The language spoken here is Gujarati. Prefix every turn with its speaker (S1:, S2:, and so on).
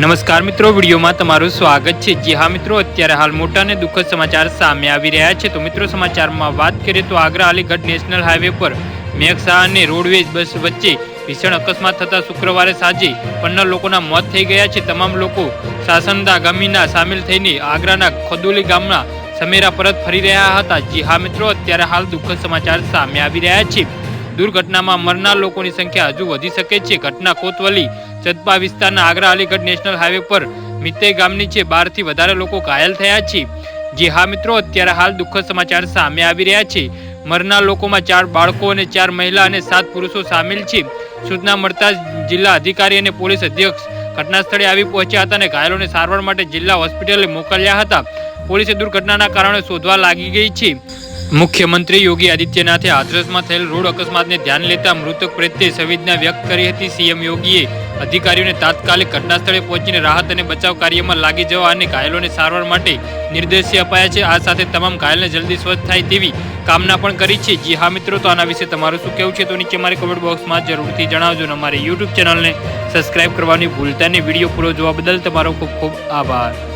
S1: નમસ્કાર મિત્રો, વિડીયોમાં તમારું સ્વાગત છે. જી હા મિત્રો, અત્યારે હાલ મોટા અને દુઃખદ સમાચાર સામે આવી રહ્યા છે. તો મિત્રો, સમાચારમાં વાત કરીએ તો આગ્રા અલીગઢ નેશનલ હાઈવે પર મેઘસા અને રોડવેઝ બસ વચ્ચે ભીષણ અકસ્માત થતા શુક્રવારે સાંજે પંદર લોકોના મોત થઈ ગયા છે. તમામ લોકો સાસંદા ગામીના સામેલ થઈને આગ્રાના ખદુલી ગામના સમેરા પરત ફરી રહ્યા હતા. જી હા મિત્રો, અત્યારે હાલ દુઃખદ સમાચાર સામે આવી રહ્યા છે. દુર્ઘટનામાં મરનાર લોકોની સંખ્યા હજુ વધી શકે છે. ઘટના કોતવલી, ચદપા વિસ્તારના આગ્રા અલીગઢ નેશનલ હાઈવે પર મિત્તે ગામની છે બારથી વધારે લોકો ઘાયલ થયા છે. જે હા મિત્રો, અત્યારે હાલ દુઃખદ સમાચાર સામે આવી રહ્યા છે. મરનાર લોકોમાં ચાર બાળકો અને ચાર મહિલા અને સાત પુરુષો સામેલ છે. સૂચના મળતા જિલ્લા અધિકારી અને પોલીસ અધ્યક્ષ ઘટના સ્થળે આવી પહોંચ્યા હતા અને ઘાયલોને સારવાર માટે જિલ્લા હોસ્પિટલે મોકલ્યા હતા. પોલીસે દુર્ઘટનાના કારણે શોધવા લાગી ગઈ છે. મુખ્યમંત્રી યોગી આદિત્યનાથે હાથરસમાં થયેલ રોડ અકસ્માતને ધ્યાન લેતા મૃતક પ્રત્યે સંવેદના વ્યક્ત કરી હતી. સીએમ યોગીએ અધિકારીઓને તાત્કાલિક ઘટના સ્થળે પહોંચીને રાહત અને બચાવ કાર્યમાં લાગી જવા અને ઘાયલોને સારવાર માટે નિર્દેશ અપાયા છે. આ સાથે તમામ ઘાયલને જલ્દી સ્વસ્થ થાય તેવી કામના પણ કરી છે. જી હા મિત્રો, તો આના વિશે તમારું શું કહેવું છે? તો નીચે મારી કમેન્ટ બોક્સમાં જરૂરથી જણાવજો અને અમારી યુટ્યુબ ચેનલને સબસ્ક્રાઇબ કરવાની ભૂલતા નહીં. વીડિયો પૂરો જોવા બદલ તમારો ખૂબ ખૂબ આભાર.